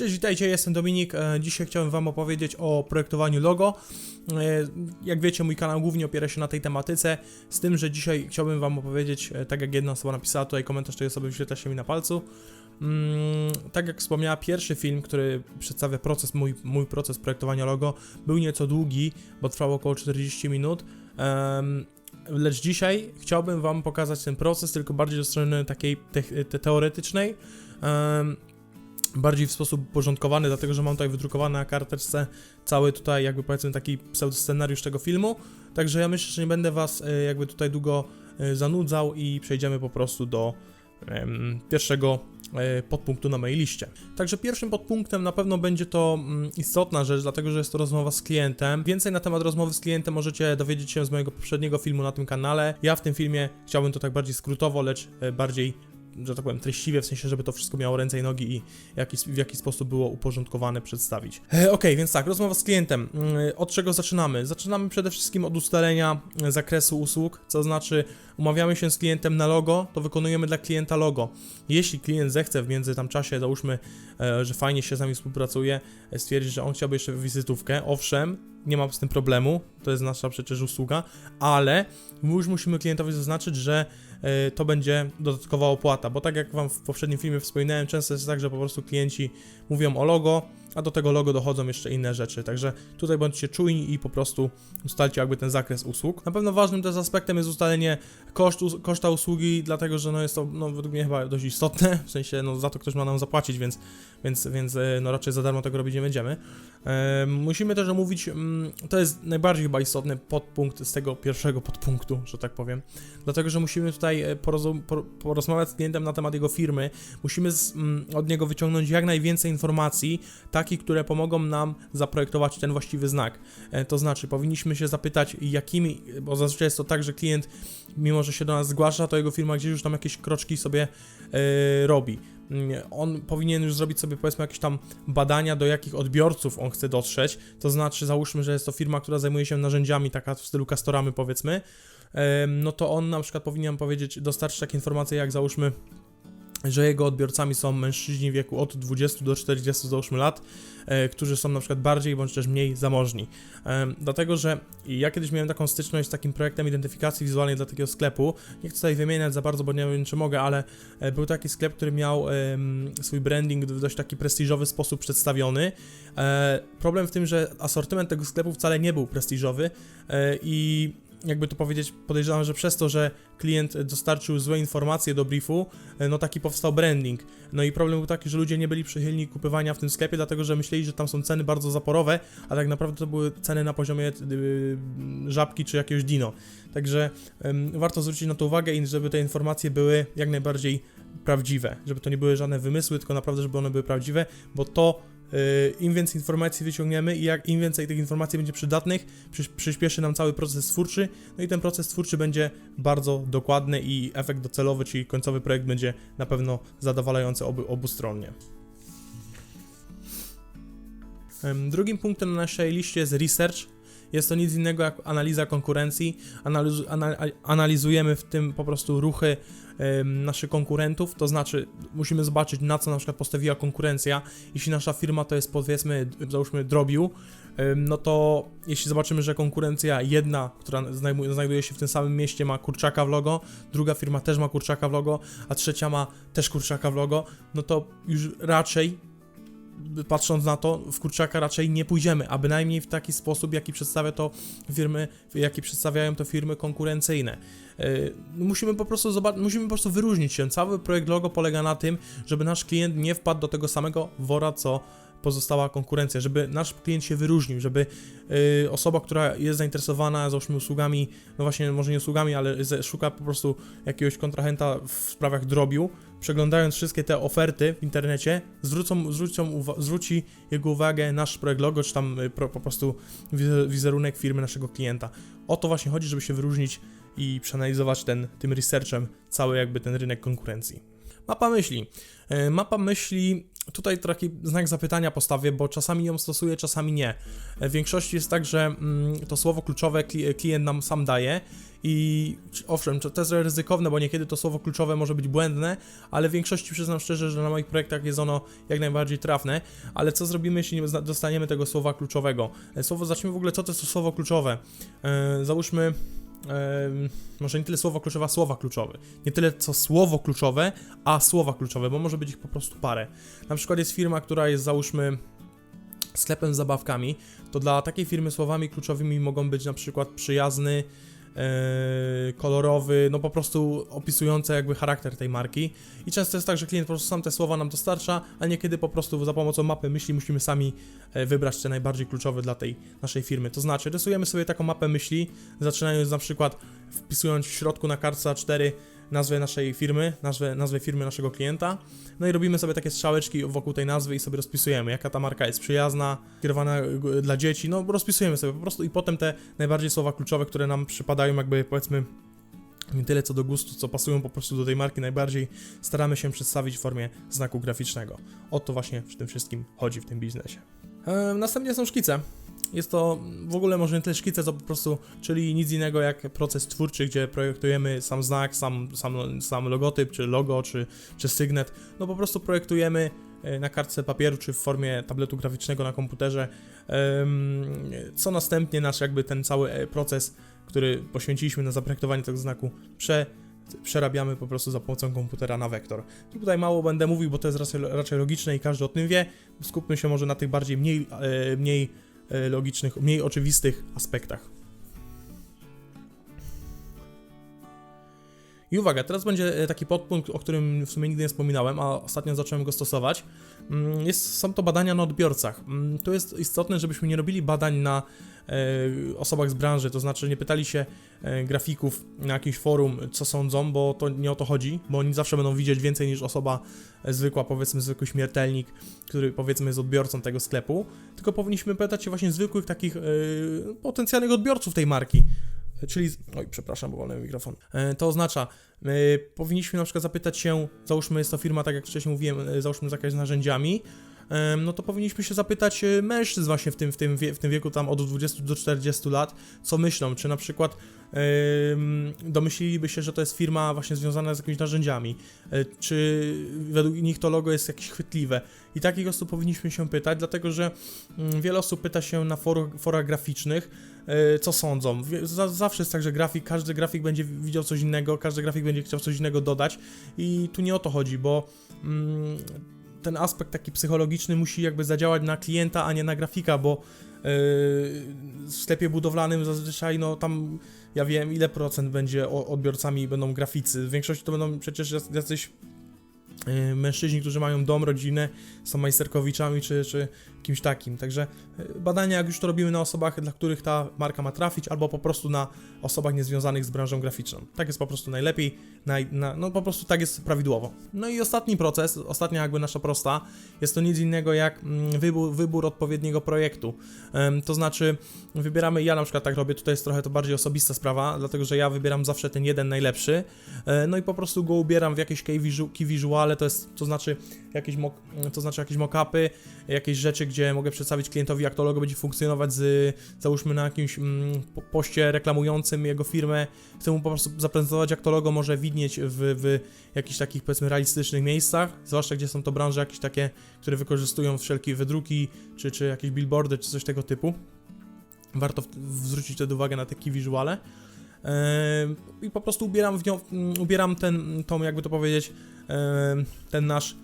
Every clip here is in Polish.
Cześć, witajcie, jestem Dominik. E, Dzisiaj chciałem Wam opowiedzieć o projektowaniu logo. E, Jak wiecie, mój kanał głównie opiera się na tej tematyce, z tym, że dzisiaj chciałbym Wam opowiedzieć, e, tak jak jedna osoba napisała, tutaj komentarz tej osoby wyświetla się mi na palcu. Mm, tak jak wspomniała, pierwszy film, który przedstawia proces, mój, mój proces projektowania logo, był nieco długi, bo trwał około 40 minut. Lecz dzisiaj chciałbym Wam pokazać ten proces, tylko bardziej ze strony takiej te- te- teoretycznej. Bardziej w sposób uporządkowany, dlatego że mam tutaj wydrukowany na karteczce cały tutaj jakby powiedzmy taki pseudoscenariusz tego filmu, także ja myślę, że nie będę was e, jakby tutaj długo e, zanudzał i przejdziemy po prostu do em, pierwszego e, podpunktu na mojej liście. Także pierwszym podpunktem na pewno będzie to mm, istotna rzecz, dlatego że jest to rozmowa z klientem. Więcej na temat rozmowy z klientem możecie dowiedzieć się z mojego poprzedniego filmu na tym kanale. Ja w tym filmie chciałbym to tak bardziej skrótowo, lecz bardziej że tak powiem, treściwie, w sensie, żeby to wszystko miało ręce i nogi i jaki, w jaki sposób było uporządkowane przedstawić. E, Okej, więc tak, rozmowa z klientem. Mm, Od czego zaczynamy? Zaczynamy przede wszystkim od ustalenia e, zakresu usług, co znaczy umawiamy się z klientem na logo, to wykonujemy dla klienta logo. Jeśli klient zechce w między tam czasie, załóżmy, e, że fajnie się z nami współpracuje, e, stwierdzi, że on chciałby jeszcze wizytówkę, owszem, nie ma z tym problemu, to jest nasza przecież usługa, ale już musimy klientowi zaznaczyć, że e, to będzie dodatkowa opłata, bo tak jak Wam w poprzednim filmie wspominałem, często jest tak, że po prostu klienci mówią o logo, a do tego logo dochodzą jeszcze inne rzeczy, także tutaj bądźcie czujni i po prostu ustalcie jakby ten zakres usług. Na pewno ważnym też aspektem jest ustalenie kosztu, koszta usługi, dlatego że no jest to no, według mnie chyba dość istotne, w sensie no za to ktoś ma nam zapłacić, więc, więc, więc e, no raczej za darmo tego robić nie będziemy. E, musimy też omówić, mm, to jest najbardziej chyba istotny podpunkt z tego pierwszego podpunktu, że tak powiem, dlatego że musimy tutaj e, porozum- por- porozmawiać z klientem na temat jego firmy, musimy z, mm, od niego wyciągnąć jak najwięcej informacji, które pomogą nam zaprojektować ten właściwy znak. E, to znaczy, powinniśmy się zapytać, jakimi, bo zazwyczaj jest to tak, że klient, mimo że się do nas zgłasza, to jego firma gdzieś już tam jakieś kroczki sobie e, robi. Mm, On powinien już zrobić sobie powiedzmy jakieś tam badania, do jakich odbiorców on chce dotrzeć. To znaczy, załóżmy, że jest to firma, która zajmuje się narzędziami, taka w stylu Castoramy powiedzmy. Em, No to on na przykład powinien powiedzieć, dostarczyć takie informacje jak załóżmy, że jego odbiorcami są mężczyźni w wieku od 20 do 40 załóżmy lat, e, którzy są na przykład bardziej bądź też mniej zamożni. Em, dlatego, że ja kiedyś miałem taką styczność z takim projektem identyfikacji wizualnej dla takiego sklepu. Nie chcę tutaj wymieniać za bardzo, bo nie wiem czy mogę, ale e, był taki sklep, który miał em, swój branding w dość taki prestiżowy sposób przedstawiony. E, problem w tym, że asortyment tego sklepu wcale nie był prestiżowy e, i jakby to powiedzieć, podejrzewam, że przez to, że klient dostarczył złe informacje do briefu, e, no taki powstał branding. No i problem był taki, że ludzie nie byli przychylni kupowania w tym sklepie, dlatego że myśleli, że tam są ceny bardzo zaporowe, a tak naprawdę to były ceny na poziomie yy, żabki czy jakiegoś dino. Także warto zwrócić na to uwagę i żeby te informacje były jak najbardziej prawdziwe, żeby to nie były żadne wymysły, tylko naprawdę, żeby one były prawdziwe, bo to im więcej informacji wyciągniemy i jak im więcej tych informacji będzie przydatnych, przyspieszy nam cały proces twórczy, no i ten proces twórczy będzie bardzo dokładny i efekt docelowy, czyli końcowy projekt będzie na pewno zadowalający obu, obustronnie. Drugim punktem na naszej liście jest research. Jest to nic innego jak analiza konkurencji. Analizu, ana, analizujemy w tym po prostu ruchy naszych konkurentów, to znaczy musimy zobaczyć na co na przykład postawiła konkurencja. Jeśli nasza firma to jest powiedzmy, załóżmy drobiu, no to jeśli zobaczymy, że konkurencja jedna, która znajmu- znajduje się w tym samym mieście ma kurczaka w logo, druga firma też ma kurczaka w logo, a trzecia ma też kurczaka w logo, no to już raczej patrząc na to, w kurczaka raczej nie pójdziemy, a bynajmniej w taki sposób, jaki przedstawia to firmy, przedstawiają to firmy konkurencyjne. Yy, Musimy po prostu zobaczyć, musimy po prostu wyróżnić się. Cały projekt logo polega na tym, żeby nasz klient nie wpadł do tego samego wora, co pozostała konkurencja, żeby nasz klient się wyróżnił, żeby yy, osoba, która jest zainteresowana, załóżmy usługami, no właśnie może nie usługami, ale szuka po prostu jakiegoś kontrahenta w sprawach drobiu, przeglądając wszystkie te oferty w internecie, zwrócą, zwrócą, zwróci jego uwagę nasz projekt logo, czy tam y, pro, po prostu wize- wizerunek firmy naszego klienta. O to właśnie chodzi, żeby się wyróżnić i przeanalizować ten, tym researchem cały jakby ten rynek konkurencji. Mapa myśli. E, Mapa myśli tutaj taki znak zapytania postawię, bo czasami ją stosuję, czasami nie. E, W większości jest tak, że mm, to słowo kluczowe kli- klient nam sam daje i owszem, to jest ryzykowne, bo niekiedy to słowo kluczowe może być błędne, ale w większości przyznam szczerze, że na moich projektach jest ono jak najbardziej trafne. Ale co zrobimy, jeśli nie dostaniemy tego słowa kluczowego? E, Słowo, zacznijmy w ogóle, co to jest to słowo kluczowe. E, załóżmy, e, może nie tyle słowo kluczowe, a słowa kluczowe. Nie tyle co słowo kluczowe, a słowa kluczowe, bo może być ich po prostu parę. Na przykład jest firma, która jest załóżmy sklepem z zabawkami, to dla takiej firmy słowami kluczowymi mogą być na przykład przyjazny, kolorowy, no po prostu opisujące jakby charakter tej marki. I często jest tak, że klient po prostu sam te słowa nam dostarcza, a niekiedy po prostu za pomocą mapy myśli musimy sami e, wybrać te najbardziej kluczowe dla tej naszej firmy. To znaczy, rysujemy sobie taką mapę myśli, zaczynając na przykład wpisując w środku na kartce A4 nazwę naszej firmy, nazwę, nazwę firmy naszego klienta, no i robimy sobie takie strzałeczki wokół tej nazwy i sobie rozpisujemy, jaka ta marka jest przyjazna, kierowana e, dla dzieci, no rozpisujemy sobie po prostu i potem te najbardziej słowa kluczowe, które nam przypadają jakby powiedzmy nie tyle co do gustu, co pasują po prostu do tej marki najbardziej, staramy się przedstawić w formie znaku graficznego. O to właśnie w tym wszystkim chodzi w tym biznesie. E, następnie są szkice. Jest to w ogóle może nie tyle szkice, co po prostu, czyli nic innego jak proces twórczy, gdzie projektujemy sam znak, sam, sam, sam logotyp, czy logo, czy, czy sygnet. No po prostu projektujemy e, na kartce papieru, czy w formie tabletu graficznego na komputerze, co następnie nasz jakby ten cały e, proces, który poświęciliśmy na zaprojektowanie tego znaku, prze, przerabiamy po prostu za pomocą komputera na wektor. Tutaj mało będę mówił, bo to jest raczej, raczej logiczne i każdy o tym wie. Skupmy się może na tych bardziej mniej, e, mniej logicznych, mniej oczywistych aspektach. I uwaga, teraz będzie e, taki podpunkt, o którym w sumie nigdy nie wspominałem, a ostatnio zacząłem go stosować. Mm, Jest, są to badania na odbiorcach. Mm, To jest istotne, żebyśmy nie robili badań na e, osobach z branży, to znaczy nie pytali się e, grafików na jakimś forum, co sądzą, bo to nie o to chodzi, bo oni zawsze będą widzieć więcej niż osoba zwykła, powiedzmy zwykły śmiertelnik, który powiedzmy jest odbiorcą tego sklepu, tylko powinniśmy pytać się właśnie zwykłych takich e, potencjalnych odbiorców tej marki. Czyli, oj, przepraszam, bo wolny mikrofon. E, To oznacza, e, powinniśmy na przykład zapytać się, załóżmy jest to firma, tak jak wcześniej mówiłem, e, załóżmy z jakimiś narzędziami, no to powinniśmy się zapytać mężczyzn właśnie w tym, w tym, w tym wieku tam od 20 do 40 lat, co myślą, czy na przykład domyśliliby się, że to jest firma właśnie związana z jakimiś narzędziami, czy według nich to logo jest jakieś chwytliwe. I takich osób powinniśmy się pytać, dlatego że mm, wiele osób pyta się na forach graficznych, co sądzą. Zawsze jest tak, że grafik, każdy grafik będzie widział coś innego, każdy grafik będzie chciał coś innego dodać i tu nie o to chodzi, bo mm, ten aspekt taki psychologiczny musi jakby zadziałać na klienta, a nie na grafika, bo yy, w sklepie budowlanym zazwyczaj, no tam ja wiem ile procent będzie odbiorcami będą graficy. W większości to będą przecież jac- jacyś yy, mężczyźni, którzy mają dom, rodzinę, są majsterkowiczami czy, czy kimś takim. Także yy, badania, jak już to robimy na osobach, dla których ta marka ma trafić, albo po prostu na osobach niezwiązanych z branżą graficzną. Tak jest po prostu najlepiej, naj, na, no po prostu tak jest prawidłowo. No i ostatni proces, ostatnia jakby nasza prosta, jest to nic innego jak mm, wybór, wybór odpowiedniego projektu. To znaczy, wybieramy, ja na przykład tak robię, tutaj jest trochę to bardziej osobista sprawa, dlatego że ja wybieram zawsze ten jeden najlepszy, e, no i po prostu go ubieram w jakieś key, visu, key visuale, to jest, to znaczy jakieś, mock, to znaczy jakieś mock-upy, jakieś rzeczy, gdzie mogę przedstawić klientowi, jak to logo będzie funkcjonować z, załóżmy na jakimś mm, po- poście reklamującym jego firmę, chcę mu po prostu zaprezentować, jak to logo może widnieć w, w jakichś takich, powiedzmy, realistycznych miejscach, zwłaszcza gdzie są to branże jakieś takie, które wykorzystują wszelkie wydruki, czy, czy jakieś billboardy, czy coś tego typu. Warto w- zwrócić wtedy uwagę na takie wizuale. Ehm, I po prostu ubieram w nią, ubieram ten, tą, jakby to powiedzieć, em, ten nasz,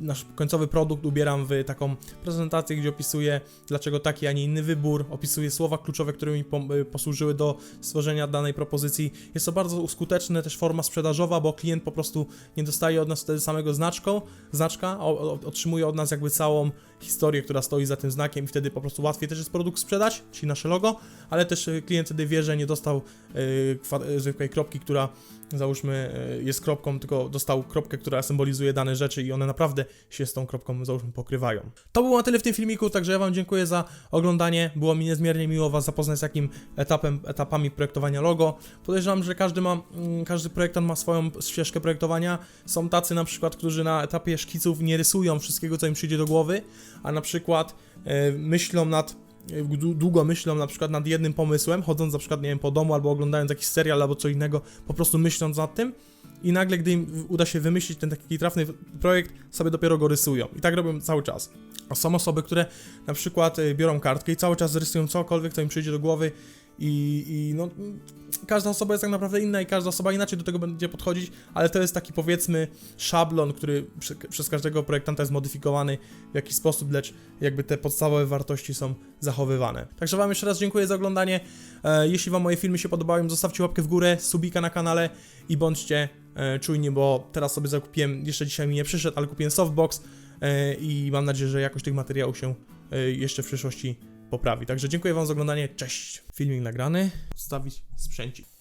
nasz końcowy produkt ubieram w taką prezentację, gdzie opisuję, dlaczego taki, a nie inny wybór, opisuję słowa kluczowe, które mi y, posłużyły do stworzenia danej propozycji. Jest to bardzo skuteczna też forma sprzedażowa, bo klient po prostu nie dostaje od nas wtedy samego znaczką, znaczka, otrzymuje od nas jakby całą historię, która stoi za tym znakiem i wtedy po prostu łatwiej też jest produkt sprzedać, czyli nasze logo, ale też y, klient wtedy wie, że nie dostał y, kwa- y, zwykłej kropki, która załóżmy e, jest kropką, tylko dostał kropkę, która symbolizuje dane rzeczy i one naprawdę się z tą kropką, załóżmy, pokrywają. To było na tyle w tym filmiku, także ja Wam dziękuję za oglądanie. Było mi niezmiernie miło Was zapoznać z takim etapem, etapami projektowania logo. Podejrzewam, że każdy ma, mm, każdy projektant ma swoją ścieżkę projektowania. Są tacy na przykład, którzy na etapie szkiców nie rysują wszystkiego, co im przyjdzie do głowy, a na przykład e, myślą nad e, dłu- długo myślą na przykład nad jednym pomysłem, chodząc na przykład, nie wiem, po domu albo oglądając jakiś serial albo co innego, po prostu myśląc nad tym i nagle, gdy im uda się wymyślić ten taki trafny projekt, sobie dopiero go rysują. I tak robią cały czas. A są osoby, które na przykład y, biorą kartkę i cały czas rysują cokolwiek, co im przyjdzie do głowy i, i no, każda osoba jest tak naprawdę inna i każda osoba inaczej do tego będzie podchodzić, ale to jest taki powiedzmy szablon, który przez każdego projektanta jest modyfikowany w jakiś sposób, lecz jakby te podstawowe wartości są zachowywane. Także Wam jeszcze raz dziękuję za oglądanie. E, jeśli Wam moje filmy się podobają, zostawcie łapkę w górę, subika na kanale i bądźcie e, czujni, bo teraz sobie zakupiłem, jeszcze dzisiaj mi nie przyszedł, ale kupiłem softbox e, i mam nadzieję, że jakość tych materiałów się jeszcze w przyszłości poprawi. Także dziękuję Wam za oglądanie, cześć! Filmik nagrany, ustawić sprzęcik.